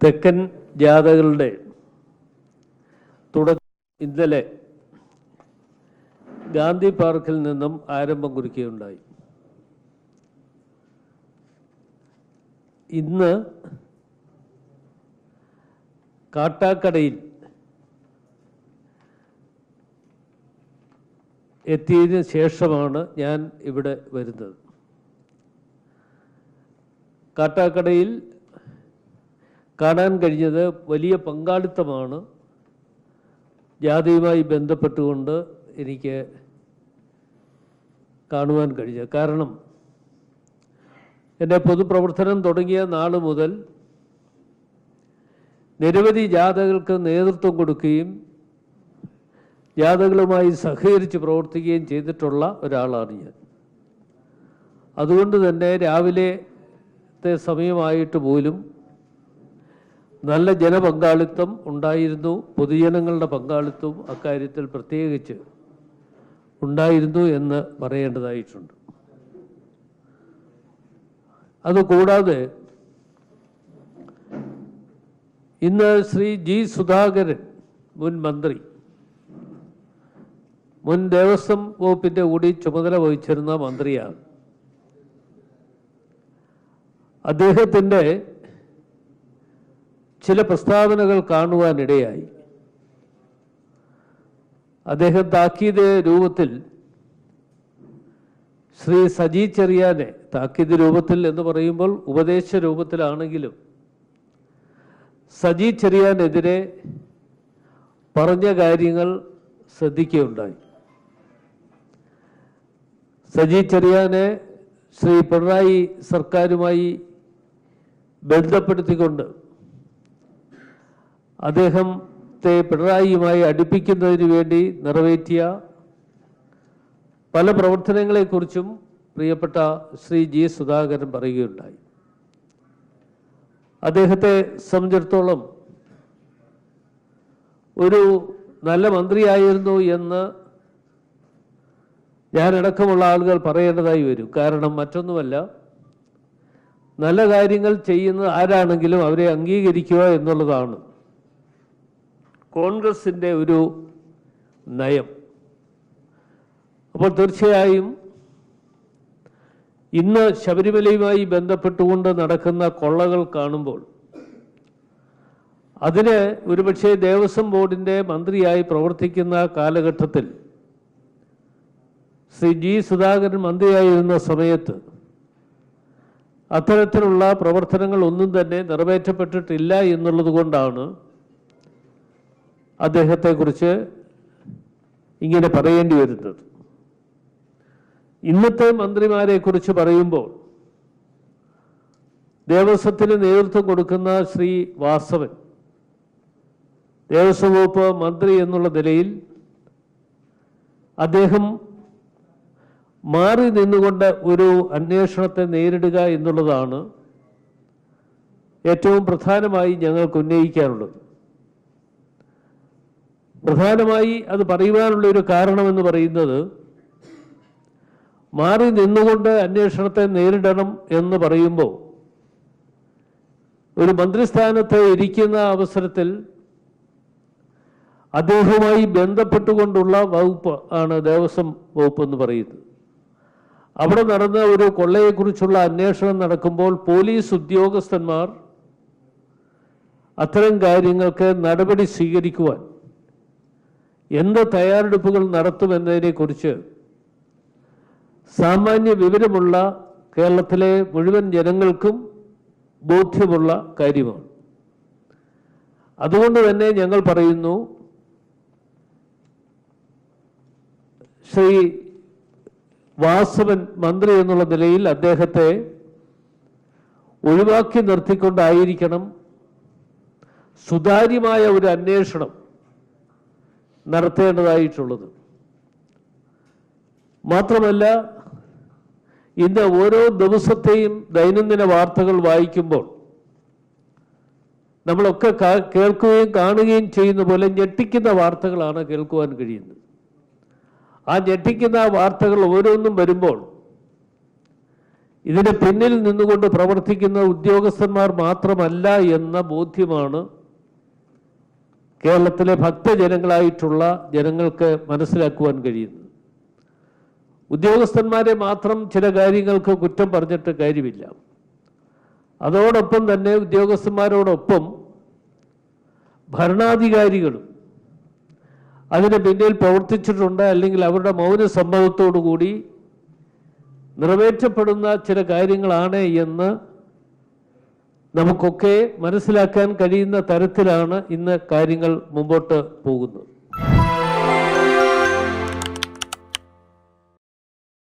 തെക്കൻ ജാഥകളുടെ തുടക്കം ഇന്നലെ ഗാന്ധി പാർക്കിൽ നിന്നും ആരംഭം കുറിക്കുകയുണ്ടായി. ഇന്ന് കാട്ടാക്കടയിൽ എത്തിയതിന് ശേഷമാണ് ഞാൻ ഇവിടെ വരുന്നത്. കാട്ടാക്കടയിൽ കാണാൻ കഴിഞ്ഞത് വലിയ പങ്കാളിത്തമാണ്. ജാതിയുമായി ബന്ധപ്പെട്ടുകൊണ്ട് എനിക്ക് കാണുവാൻ കഴിഞ്ഞത്. കാരണം എന്റെ പൊതുപ്രവർത്തനം തുടങ്ങിയ നാൾ മുതൽ നിരവധി ജാഥകൾക്ക് നേതൃത്വം കൊടുക്കുകയും ജാഥകളുമായി സഹകരിച്ച് പ്രവർത്തിക്കുകയും ചെയ്തിട്ടുള്ള ഒരാളാണ് ഞാൻ. അതുകൊണ്ട് തന്നെ രാവിലത്തെ സമയമായിട്ട് പോലും നല്ല ജനപങ്കാളിത്തം ഉണ്ടായിരുന്നു. പൊതുജനങ്ങളുടെ പങ്കാളിത്തവും അക്കാര്യത്തിൽ പ്രത്യേകിച്ച് ഉണ്ടായിരുന്നു എന്ന് പറയേണ്ടതായിട്ടുണ്ട്. അതുകൂടാതെ ഇന്ന് ശ്രീ ജി സുധാകരൻ മുൻ മന്ത്രി മുൻ ദേവസ്വം വകുപ്പിന്റെ കൂടി ചുമതല വഹിച്ചിരുന്ന മന്ത്രിയാണ്. അദ്ദേഹത്തിന്റെ ചില പ്രസ്താവനകൾ കാണുവാനിടയായി. അദ്ദേഹം താക്കീത് രൂപത്തിൽ ശ്രീ സജി ചെറിയാനെ താക്കീത് രൂപത്തിൽ എന്ന് പറയുമ്പോൾ ഉപദേശ രൂപത്തിലാണെങ്കിലും സജി ചെറിയാനെതിരെ പറഞ്ഞ കാര്യങ്ങൾ ശ്രദ്ധിക്കുകയുണ്ടായി. സജി ചെറിയാനെ ശ്രീ പിണറായി സർക്കാരുമായി ബന്ധപ്പെടുത്തിക്കൊണ്ട് അദ്ദേഹത്തെ പിണറായിയുമായി അടുപ്പിക്കുന്നതിന് വേണ്ടി നിറവേറ്റിയ പല പ്രവർത്തനങ്ങളെക്കുറിച്ചും പ്രിയപ്പെട്ട ശ്രീ ജി സുധാകരൻ പറയുകയുണ്ടായി. അദ്ദേഹത്തെ സംബന്ധിച്ചിടത്തോളം ഒരു നല്ല മന്ത്രിയായിരുന്നു എന്ന് ഞാനടക്കമുള്ള ആളുകൾ പറയേണ്ടതായി വരും. കാരണം മറ്റൊന്നുമല്ല നല്ല കാര്യങ്ങൾ ചെയ്യുന്ന ആരാണെങ്കിലും അവരെ അംഗീകരിക്കുക എന്നുള്ളതാണ്. കോൺഗ്രസിന്റെ ഒരു നയം. അപ്പോൾ തീർച്ചയായും ഇന്ന് ശബരിമലയുമായി ബന്ധപ്പെട്ടുകൊണ്ട് നടക്കുന്ന കൊള്ളകൾ കാണുമ്പോൾ അതിന് ഒരുപക്ഷെ ദേവസ്വം ബോർഡിന്റെ മന്ത്രിയായി പ്രവർത്തിക്കുന്ന കാലഘട്ടത്തിൽ ശ്രീ ജി സുധാകരൻ മന്ത്രിയായിരുന്ന സമയത്ത് അത്തരത്തിലുള്ള പ്രവർത്തനങ്ങൾ ഒന്നും തന്നെ നിറവേറ്റപ്പെട്ടിട്ടില്ല എന്നുള്ളത് കൊണ്ടാണ് അദ്ദേഹത്തെക്കുറിച്ച് ഇങ്ങനെ പറയേണ്ടി വരുന്നത്. ഇന്നത്തെ മന്ത്രിമാരെ കുറിച്ച് പറയുമ്പോൾ ദേവസ്വത്തിന് നേതൃത്വം കൊടുക്കുന്ന ശ്രീ വാസവൻ ദേവസ്വം വകുപ്പ് മന്ത്രി എന്നുള്ള നിലയിൽ അദ്ദേഹം മാറി നിന്നുകൊണ്ട് ഒരു അന്വേഷണത്തെ നേരിടുക എന്നുള്ളതാണ് ഏറ്റവും പ്രധാനമായി ഞങ്ങൾക്ക് ഉന്നയിക്കാനുള്ളത്. പ്രധാനമായി അത് പറയുവാനുള്ള ഒരു കാരണമെന്ന് പറയുന്നത് മാറി നിന്നുകൊണ്ട് അന്വേഷണത്തെ നേരിടണം എന്ന് പറയുമ്പോൾ ഒരു മന്ത്രിസ്ഥാനത്ത് ഇരിക്കുന്ന അവസരത്തിൽ അദ്ദേഹവുമായി ബന്ധപ്പെട്ടുകൊണ്ടുള്ള വകുപ്പ് ആണ് ദേവസ്വം വകുപ്പ് എന്ന് പറയുന്നത്. അവിടെ നടന്ന ഒരു കൊള്ളയെക്കുറിച്ചുള്ള അന്വേഷണം നടക്കുമ്പോൾ പോലീസ് ഉദ്യോഗസ്ഥന്മാർ അത്തരം കാര്യങ്ങൾക്ക് നടപടി സ്വീകരിക്കുവാൻ എന്ത് തയ്യാറെടുപ്പുകൾ നടത്തുമെന്നതിനെക്കുറിച്ച് സാമാന്യ വിവരമുള്ള കേരളത്തിലെ മുഴുവൻ ജനങ്ങൾക്കും ബോധ്യമുള്ള കാര്യമാണ്. അതുകൊണ്ട് തന്നെ ഞങ്ങൾ പറയുന്നു ശ്രീ വാസവൻ മന്ത്രി എന്നുള്ള നിലയിൽ അദ്ദേഹത്തെ ഒഴിവാക്കി നിർത്തിക്കൊണ്ടായിരിക്കണം സുതാര്യമായ ഒരു അന്വേഷണം നടത്തേണ്ടതായിട്ടുള്ളത്. മാത്രമല്ല ഇന്ന് ഓരോ ദിവസത്തെയും ദൈനംദിന വാർത്തകൾ വായിക്കുമ്പോൾ നമ്മളൊക്കെ കേൾക്കുകയും കാണുകയും ചെയ്യുന്ന പോലെ ഞെട്ടിക്കുന്ന വാർത്തകളാണ് കേൾക്കുവാൻ കഴിയുന്നത്. ആ ഞെട്ടിക്കുന്ന വാർത്തകൾ ഓരോന്നും വരുമ്പോൾ ഇതിന് പിന്നിൽ നിന്നുകൊണ്ട് പ്രവർത്തിക്കുന്ന ഉദ്യോഗസ്ഥന്മാർ മാത്രമല്ല എന്ന ബോധ്യമാണ് കേരളത്തിലെ ഭക്തജനങ്ങളായിട്ടുള്ള ജനങ്ങൾക്ക് മനസ്സിലാക്കുവാൻ കഴിയുന്നത് ഉദ്യോഗസ്ഥന്മാരെ മാത്രം ചില കാര്യങ്ങൾക്ക് കുറ്റം പറഞ്ഞിട്ട് കാര്യമില്ല. അതോടൊപ്പം തന്നെ ഉദ്യോഗസ്ഥന്മാരോടൊപ്പം ഭരണാധികാരികളും അതിന് പിന്നിൽ പ്രവർത്തിച്ചിട്ടുണ്ട് അല്ലെങ്കിൽ അവരുടെ മൗന സംഭവത്തോടു കൂടി നിറവേറ്റപ്പെടുന്ന ചില കാര്യങ്ങളാണ് എന്ന് നമുക്കൊക്കെ മനസ്സിലാക്കാൻ കഴിയുന്ന തരത്തിലാണ് ഇന്ന് കാര്യങ്ങൾ മുമ്പോട്ട് പോകുന്നത്.